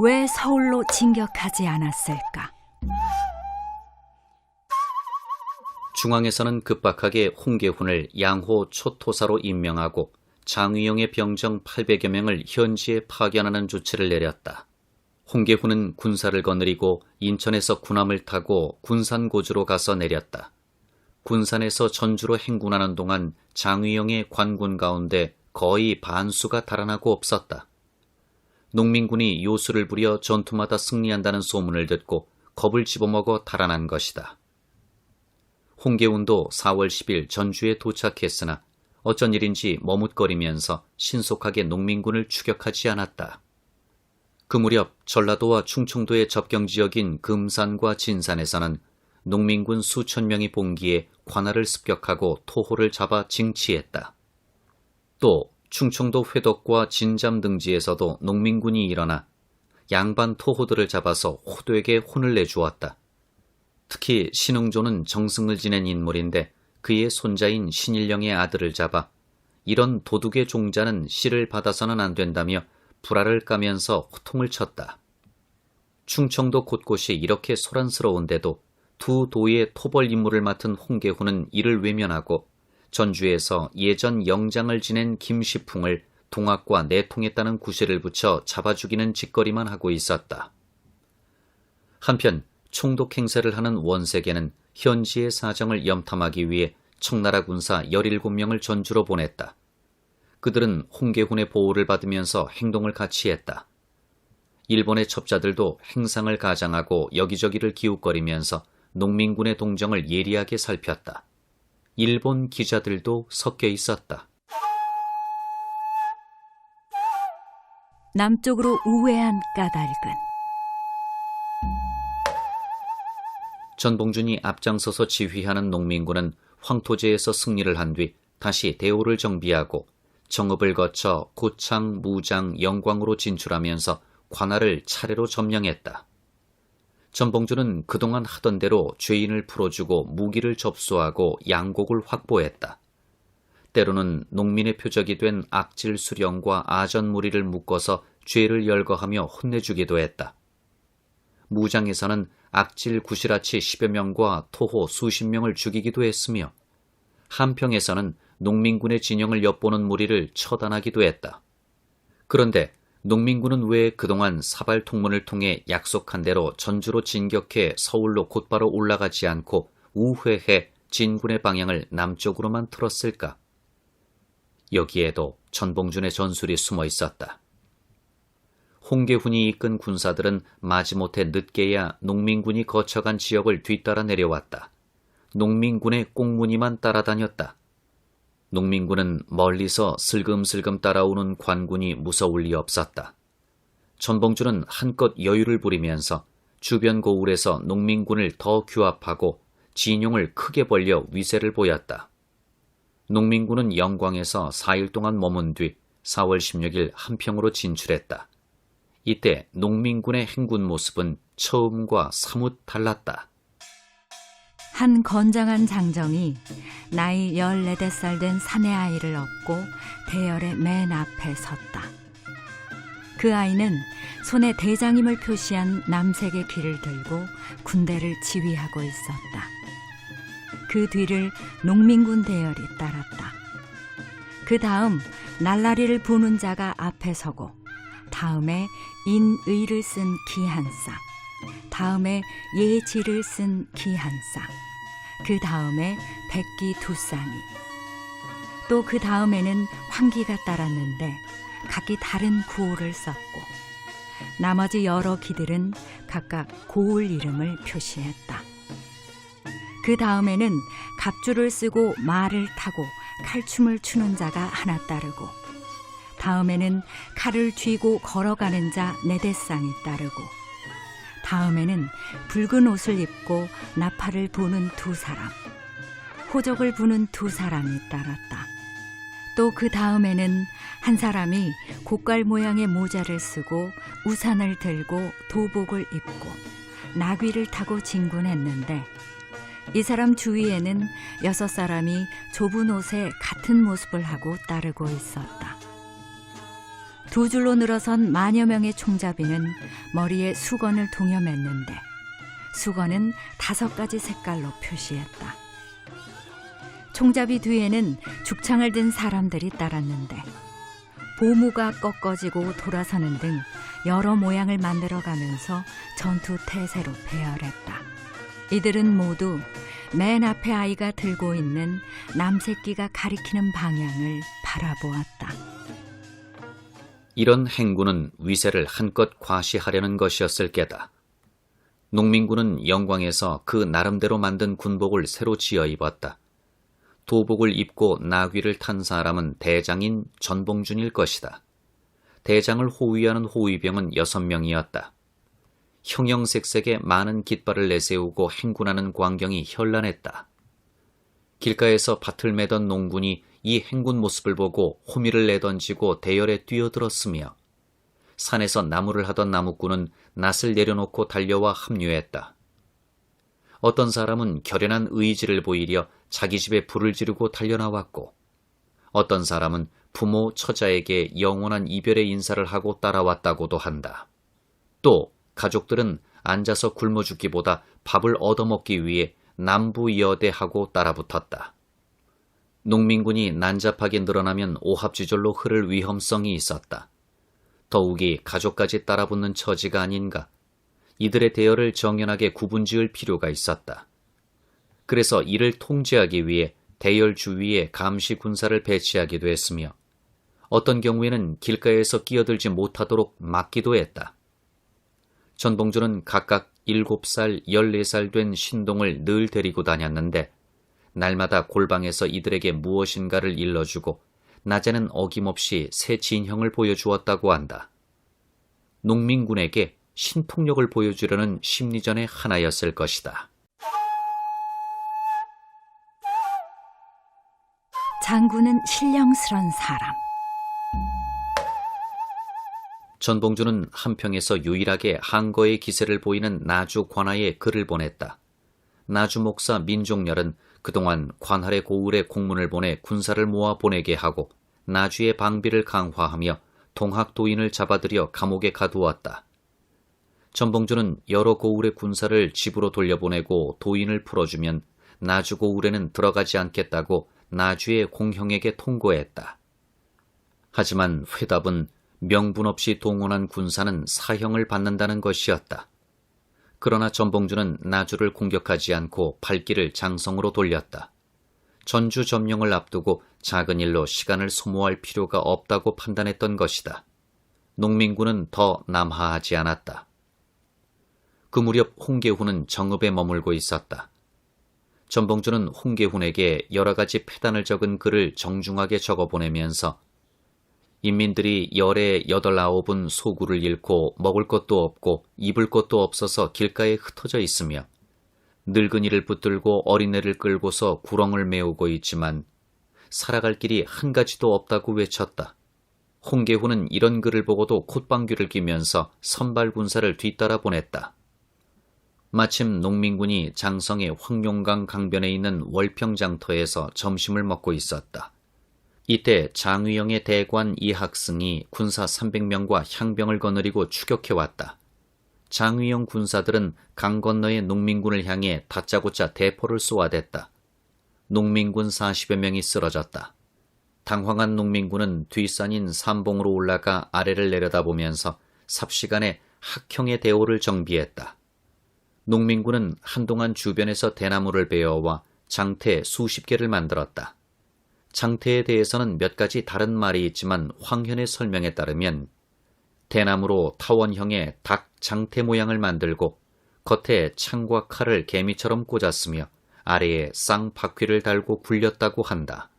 왜 서울로 진격하지 않았을까? 중앙에서는 급박하게 홍계훈을 양호 초토사로 임명하고 장의영의 병정 800여 명을 현지에 파견하는 조치를 내렸다. 홍계훈은 군사를 거느리고 인천에서 군함을 타고 군산고주로 가서 내렸다. 군산에서 전주로 행군하는 동안 장의영의 관군 가운데 거의 반수가 달아나고 없었다. 농민군이 요술을 부려 전투마다 승리한다는 소문을 듣고 겁을 집어먹어 달아난 것이다. 홍계운도 4월 10일 전주에 도착했으나 어쩐 일인지 머뭇거리면서 신속하게 농민군을 추격하지 않았다. 그 무렵 전라도와 충청도의 접경 지역인 금산과 진산에서는 농민군 수천 명이 봉기에 관할을 습격하고 토호를 잡아 징치했다. 또 충청도 회덕과 진잠 등지에서도 농민군이 일어나 양반 토호들을 잡아서 호도에게 혼을 내주었다. 특히 신흥조는 정승을 지낸 인물인데 그의 손자인 신일령의 아들을 잡아 이런 도둑의 종자는 씨를 받아서는 안 된다며 불화를 까면서 호통을 쳤다. 충청도 곳곳이 이렇게 소란스러운데도 두 도의 토벌 임무를 맡은 홍계훈은 이를 외면하고 전주에서 예전 영장을 지낸 김시풍을 동학과 내통했다는 구실을 붙여 잡아 죽이는 짓거리만 하고 있었다. 한편 총독 행세를 하는 원색에는 현지의 사정을 염탐하기 위해 청나라 군사 17명을 전주로 보냈다. 그들은 홍계훈의 보호를 받으면서 행동을 같이 했다. 일본의 첩자들도 행상을 가장하고 여기저기를 기웃거리면서 농민군의 동정을 예리하게 살폈다. 일본 기자들도 섞여 있었다. 남쪽으로 우회한 까닭은 전봉준이 앞장서서 지휘하는 농민군은 황토제에서 승리를 한 뒤 다시 대오를 정비하고 정읍을 거쳐 고창, 무장, 영광으로 진출하면서 관할을 차례로 점령했다. 전봉준은 그동안 하던 대로 죄인을 풀어주고 무기를 접수하고 양곡을 확보했다. 때로는 농민의 표적이 된 악질 수령과 아전 무리를 묶어서 죄를 열거하며 혼내주기도 했다. 무장에서는 악질 구시라치 10여 명과 토호 수십 명을 죽이기도 했으며 한평에서는 농민군의 진영을 엿보는 무리를 처단하기도 했다. 그런데 농민군은 왜 그동안 사발 통문을 통해 약속한 대로 전주로 진격해 서울로 곧바로 올라가지 않고 우회해 진군의 방향을 남쪽으로만 틀었을까? 여기에도 전봉준의 전술이 숨어 있었다. 홍계훈이 이끈 군사들은 마지못해 늦게야 농민군이 거쳐간 지역을 뒤따라 내려왔다. 농민군의 꽁무니만 따라다녔다. 농민군은 멀리서 슬금슬금 따라오는 관군이 무서울 리 없었다. 전봉준은 한껏 여유를 부리면서 주변 고울에서 농민군을 더 규합하고 진용을 크게 벌려 위세를 보였다. 농민군은 영광에서 4일 동안 머문 뒤 4월 16일 한평으로 진출했다. 이때 농민군의 행군 모습은 처음과 사뭇 달랐다. 한 건장한 장정이 나이 14살 된 사내 아이를 업고 대열의 맨 앞에 섰다. 그 아이는 손에 대장임을 표시한 남색의 귀를 들고 군대를 지휘하고 있었다. 그 뒤를 농민군 대열이 따랐다. 그 다음 날라리를 부는 자가 앞에 서고 다음에 인의를 쓴 기한상, 다음에 예지를 쓴 기한상, 그 다음에 백기 두 쌍이, 또 그 다음에는 황기가 따랐는데 각기 다른 구호를 썼고, 나머지 여러 기들은 각각 고울 이름을 표시했다. 그 다음에는 갑주를 쓰고 말을 타고 칼춤을 추는 자가 하나 따르고, 다음에는 칼을 쥐고 걸어가는 자 네대쌍이 따르고 다음에는 붉은 옷을 입고 나팔을 부는 두 사람 호적을 부는 두 사람이 따랐다. 또 그 다음에는 한 사람이 고깔 모양의 모자를 쓰고 우산을 들고 도복을 입고 나귀를 타고 진군했는데 이 사람 주위에는 여섯 사람이 좁은 옷에 같은 모습을 하고 따르고 있었다. 두 줄로 늘어선 만여 명의 총잡이는 머리에 수건을 동여맸는데 수건은 다섯 가지 색깔로 표시했다. 총잡이 뒤에는 죽창을 든 사람들이 따랐는데 보무가 꺾어지고 돌아서는 등 여러 모양을 만들어가면서 전투 태세로 배열했다. 이들은 모두 맨 앞에 아이가 들고 있는 남새끼가 가리키는 방향을 바라보았다. 이런 행군은 위세를 한껏 과시하려는 것이었을 게다. 농민군은 영광에서 그 나름대로 만든 군복을 새로 지어 입었다. 도복을 입고 나귀를 탄 사람은 대장인 전봉준일 것이다. 대장을 호위하는 호위병은 여섯 명이었다. 형형색색의 많은 깃발을 내세우고 행군하는 광경이 현란했다. 길가에서 밭을 매던 농군이 이 행군 모습을 보고 호미를 내던지고 대열에 뛰어들었으며 산에서 나무를 하던 나무꾼은 낫을 내려놓고 달려와 합류했다. 어떤 사람은 결연한 의지를 보이려 자기 집에 불을 지르고 달려나왔고 어떤 사람은 부모 처자에게 영원한 이별의 인사를 하고 따라왔다고도 한다. 또 가족들은 앉아서 굶어 죽기보다 밥을 얻어먹기 위해 남부 여대하고 따라붙었다. 농민군이 난잡하게 늘어나면 오합지졸로 흐를 위험성이 있었다. 더욱이 가족까지 따라붙는 처지가 아닌가. 이들의 대열을 정연하게 구분지을 필요가 있었다. 그래서 이를 통제하기 위해 대열 주위에 감시 군사를 배치하기도 했으며 어떤 경우에는 길가에서 끼어들지 못하도록 막기도 했다. 전봉주는 각각 7살, 14살 된 신동을 늘 데리고 다녔는데 날마다 골방에서 이들에게 무엇인가를 일러주고 낮에는 어김없이 새 진형을 보여주었다고 한다. 농민군에게 신통력을 보여주려는 심리전의 하나였을 것이다. 장군은 신령스런 사람. 전봉주는 한평에서 유일하게 한거의 기세를 보이는 나주 관하에 글을 보냈다. 나주 목사 민종렬은 그동안 관할의 고을에 공문을 보내 군사를 모아 보내게 하고 나주의 방비를 강화하며 동학도인을 잡아들여 감옥에 가두었다. 전봉주는 여러 고을의 군사를 집으로 돌려보내고 도인을 풀어주면 나주 고을에는 들어가지 않겠다고 나주의 공형에게 통고했다. 하지만 회답은 명분 없이 동원한 군사는 사형을 받는다는 것이었다. 그러나 전봉주는 나주를 공격하지 않고 발길을 장성으로 돌렸다. 전주 점령을 앞두고 작은 일로 시간을 소모할 필요가 없다고 판단했던 것이다. 농민군은 더 남하하지 않았다. 그 무렵 홍계훈은 정읍에 머물고 있었다. 전봉주는 홍계훈에게 여러 가지 패단을 적은 글을 정중하게 적어 보내면서 인민들이 열에 여덟 아홉은 소구를 잃고 먹을 것도 없고 입을 것도 없어서 길가에 흩어져 있으며 늙은이를 붙들고 어린애를 끌고서 구렁을 메우고 있지만 살아갈 길이 한 가지도 없다고 외쳤다. 홍계훈은 이런 글을 보고도 콧방귀를 끼면서 선발 군사를 뒤따라 보냈다. 마침 농민군이 장성의 황룡강 강변에 있는 월평장터에서 점심을 먹고 있었다. 이때 장위영의 대관 이 학승이 군사 300명과 향병을 거느리고 추격해왔다. 장위영 군사들은 강 건너의 농민군을 향해 다짜고짜 대포를 쏘아댔다. 농민군 40여 명이 쓰러졌다. 당황한 농민군은 뒷산인 삼봉으로 올라가 아래를 내려다보면서 삽시간에 학형의 대오를 정비했다. 농민군은 한동안 주변에서 대나무를 베어와 장태 수십 개를 만들었다. 장태에 대해서는 몇 가지 다른 말이 있지만 황현의 설명에 따르면 대나무로 타원형의 닭 장태 모양을 만들고 겉에 창과 칼을 개미처럼 꽂았으며 아래에 쌍바퀴를 달고 굴렸다고 한다.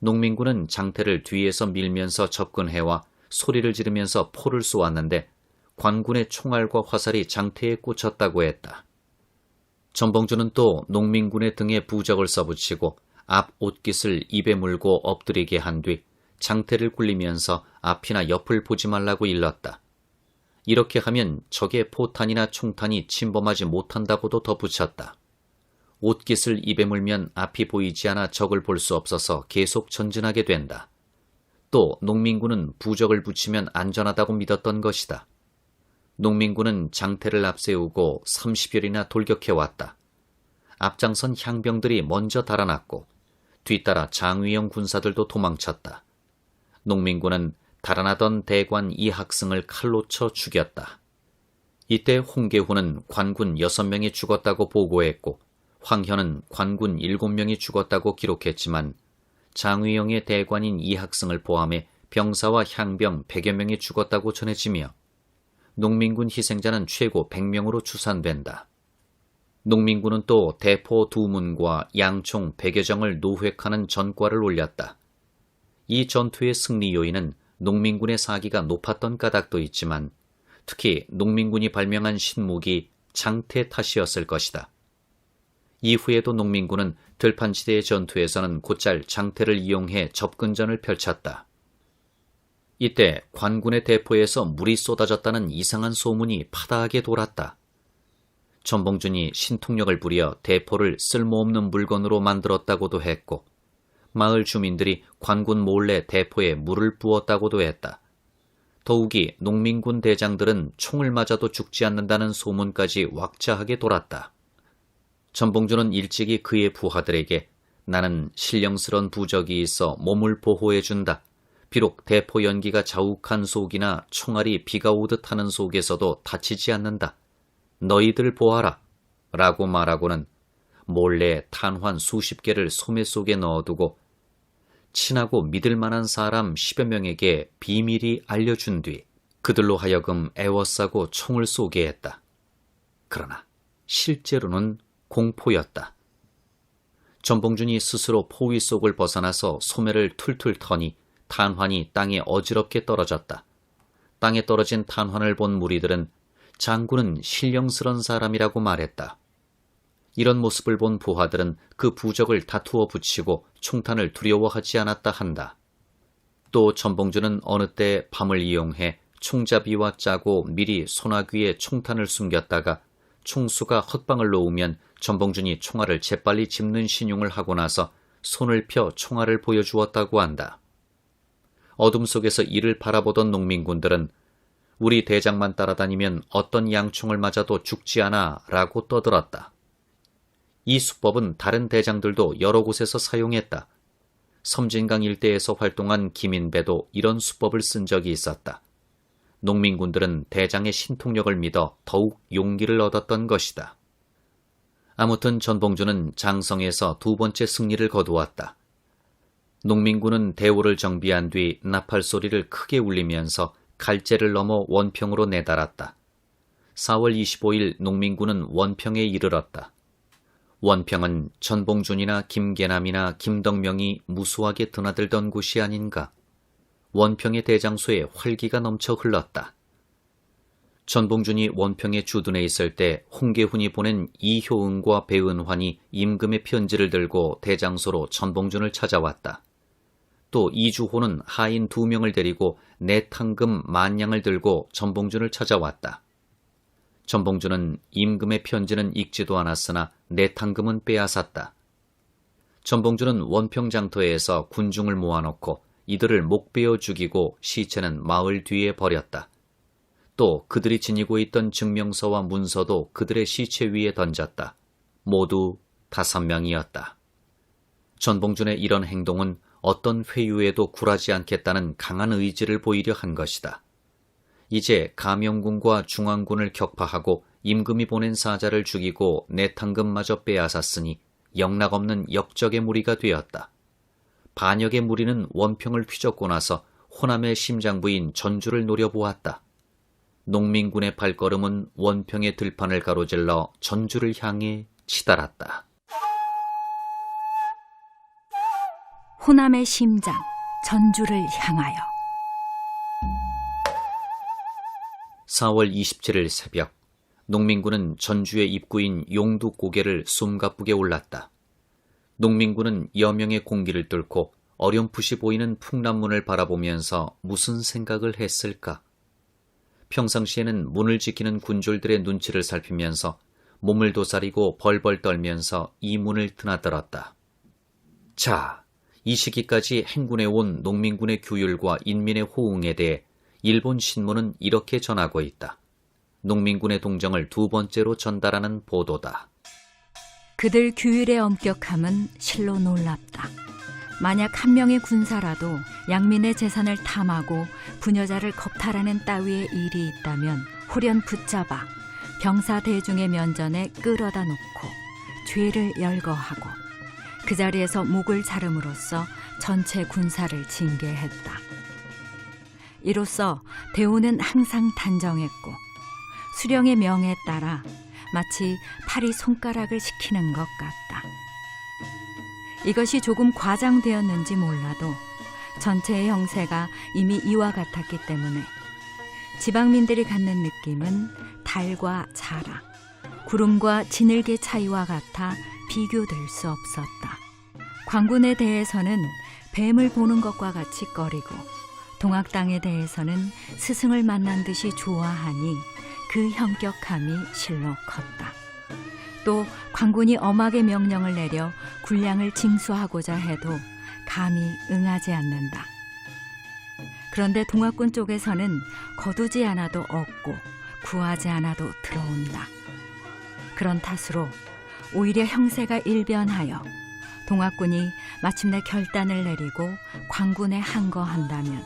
농민군은 장태를 뒤에서 밀면서 접근해와 소리를 지르면서 포를 쏘았는데 관군의 총알과 화살이 장태에 꽂혔다고 했다. 전봉주는 또 농민군의 등에 부적을 써붙이고 앞 옷깃을 입에 물고 엎드리게 한 뒤 장태를 굴리면서 앞이나 옆을 보지 말라고 일렀다. 이렇게 하면 적의 포탄이나 총탄이 침범하지 못한다고도 덧붙였다. 옷깃을 입에 물면 앞이 보이지 않아 적을 볼 수 없어서 계속 전진하게 된다. 또 농민군은 부적을 붙이면 안전하다고 믿었던 것이다. 농민군은 장태를 앞세우고 30여리나 돌격해왔다. 앞장선 향병들이 먼저 달아났고 뒤따라 장위형 군사들도 도망쳤다. 농민군은 달아나던 대관 이 학승을 칼로 쳐 죽였다. 이때 홍계훈은 관군 6명이 죽었다고 보고했고 황현은 관군 7명이 죽었다고 기록했지만 장위영의 대관인 이 학승을 포함해 병사와 향병 100여 명이 죽었다고 전해지며 농민군 희생자는 최고 100명으로 추산된다. 농민군은 또 대포 두 문과 양총 100여 정을 노획하는 전과를 올렸다. 이 전투의 승리 요인은 농민군의 사기가 높았던 까닭도 있지만 특히 농민군이 발명한 신무기 장태 탓이었을 것이다. 이후에도 농민군은 들판지대의 전투에서는 곧잘 장태를 이용해 접근전을 펼쳤다. 이때 관군의 대포에서 물이 쏟아졌다는 이상한 소문이 파다하게 돌았다. 전봉준이 신통력을 부려 대포를 쓸모없는 물건으로 만들었다고도 했고 마을 주민들이 관군 몰래 대포에 물을 부었다고도 했다. 더욱이 농민군 대장들은 총을 맞아도 죽지 않는다는 소문까지 왁자하게 돌았다. 전봉준은 일찍이 그의 부하들에게 나는 신령스런 부적이 있어 몸을 보호해준다. 비록 대포 연기가 자욱한 속이나 총알이 비가 오듯 하는 속에서도 다치지 않는다. 너희들 보아라. 라고 말하고는 몰래 탄환 수십 개를 소매 속에 넣어두고 친하고 믿을 만한 사람 10여 명에게 비밀이 알려준 뒤 그들로 하여금 애워싸고 총을 쏘게 했다. 그러나 실제로는 공포였다. 전봉준이 스스로 포위 속을 벗어나서 소매를 툴툴 터니 탄환이 땅에 어지럽게 떨어졌다. 땅에 떨어진 탄환을 본 무리들은 장군은 신령스런 사람이라고 말했다. 이런 모습을 본 부하들은 그 부적을 다투어 붙이고 총탄을 두려워하지 않았다 한다. 또 전봉준은 어느 때 밤을 이용해 총잡이와 짜고 미리 소나귀에 총탄을 숨겼다가 총수가 헛방을 놓으면 전봉준이 총알을 재빨리 집는 신용을 하고 나서 손을 펴 총알을 보여주었다고 한다. 어둠 속에서 이를 바라보던 농민군들은 우리 대장만 따라다니면 어떤 양총을 맞아도 죽지 않아 라고 떠들었다. 이 수법은 다른 대장들도 여러 곳에서 사용했다. 섬진강 일대에서 활동한 김인배도 이런 수법을 쓴 적이 있었다. 농민군들은 대장의 신통력을 믿어 더욱 용기를 얻었던 것이다. 아무튼 전봉주는 장성에서 두 번째 승리를 거두었다. 농민군은 대오를 정비한 뒤 나팔 소리를 크게 울리면서 갈제를 넘어 원평으로 내달았다. 4월 25일 농민군은 원평에 이르렀다. 원평은 전봉준이나 김계남이나 김덕명이 무수하게 드나들던 곳이 아닌가. 원평의 대장소에 활기가 넘쳐 흘렀다. 전봉준이 원평에 주둔해 있을 때 홍계훈이 보낸 이효응과 배은환이 임금의 편지를 들고 대장소로 전봉준을 찾아왔다. 또 이주호는 하인 두 명을 데리고 내탕금 만냥을 들고 전봉준을 찾아왔다. 전봉준은 임금의 편지는 읽지도 않았으나 내탕금은 빼앗았다. 전봉준은 원평장터에서 군중을 모아놓고 이들을 목베어 죽이고 시체는 마을 뒤에 버렸다. 또 그들이 지니고 있던 증명서와 문서도 그들의 시체 위에 던졌다. 모두 다섯 명이었다. 전봉준의 이런 행동은 어떤 회유에도 굴하지 않겠다는 강한 의지를 보이려 한 것이다. 이제 가명군과 중앙군을 격파하고 임금이 보낸 사자를 죽이고 내 탕금마저 빼앗았으니 영락없는 역적의 무리가 되었다. 반역의 무리는 원평을 휘젓고 나서 호남의 심장부인 전주를 노려보았다. 농민군의 발걸음은 원평의 들판을 가로질러 전주를 향해 치달았다. 호남의 심장 전주를 향하여 4월 27일 새벽 농민군은 전주의 입구인 용두 고개를 숨가쁘게 올랐다. 농민군은 여명의 공기를 뚫고 어렴풋이 보이는 풍남문을 바라보면서 무슨 생각을 했을까? 평상시에는 문을 지키는 군졸들의 눈치를 살피면서 몸을 도사리고 벌벌 떨면서 이 문을 드나들었다. 자, 이 시기까지 행군해 온 농민군의 규율과 인민의 호응에 대해 일본 신문은 이렇게 전하고 있다. 농민군의 동정을 두 번째로 전달하는 보도다. 그들 규율의 엄격함은 실로 놀랍다. 만약 한 명의 군사라도 양민의 재산을 탐하고 부녀자를 겁탈하는 따위의 일이 있다면 홀연 붙잡아 병사 대중의 면전에 끌어다 놓고 죄를 열거하고 그 자리에서 목을 자름으로써 전체 군사를 징계했다. 이로써 대우는 항상 단정했고 수령의 명에 따라 마치 팔이 손가락을 시키는 것 같다. 이것이 조금 과장되었는지 몰라도 전체의 형세가 이미 이와 같았기 때문에 지방민들이 갖는 느낌은 달과 자라, 구름과 진흙의 차이와 같아 비교될 수 없었다. 광군에 대해서는 뱀을 보는 것과 같이 꺼리고 동학당에 대해서는 스승을 만난 듯이 좋아하니 그 형격함이 실로 컸다. 또 광군이 엄하게 명령을 내려 군량을 징수하고자 해도 감히 응하지 않는다. 그런데 동학군 쪽에서는 거두지 않아도 얻고 구하지 않아도 들어온다. 그런 탓으로 오히려 형세가 일변하여 동학군이 마침내 결단을 내리고 광군에 항거한다면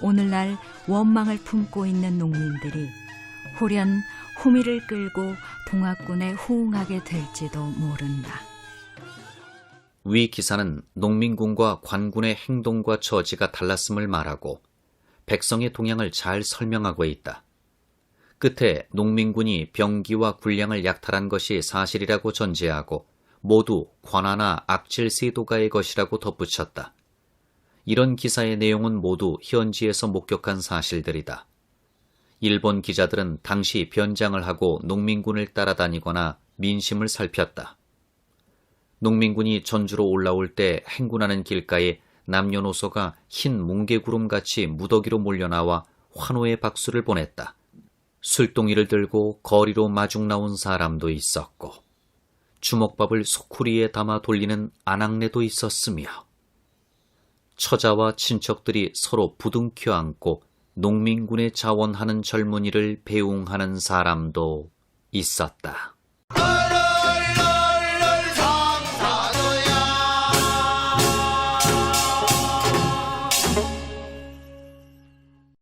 오늘날 원망을 품고 있는 농민들이 홀연 호미를 끌고 동학군에 호응하게 될지도 모른다. 위 기사는 농민군과 관군의 행동과 처지가 달랐음을 말하고 백성의 동향을 잘 설명하고 있다. 끝에 농민군이 병기와 군량을 약탈한 것이 사실이라고 전제하고 모두 관아나 악질 세도가의 것이라고 덧붙였다. 이런 기사의 내용은 모두 현지에서 목격한 사실들이다. 일본 기자들은 당시 변장을 하고 농민군을 따라다니거나 민심을 살폈다. 농민군이 전주로 올라올 때 행군하는 길가에 남녀노소가 흰 뭉게구름같이 무더기로 몰려나와 환호의 박수를 보냈다. 술동이를 들고 거리로 마중 나온 사람도 있었고 주먹밥을 소쿠리에 담아 돌리는 아낙네도 있었으며 처자와 친척들이 서로 부둥켜 안고 농민군에 자원하는 젊은이를 배웅하는 사람도 있었다.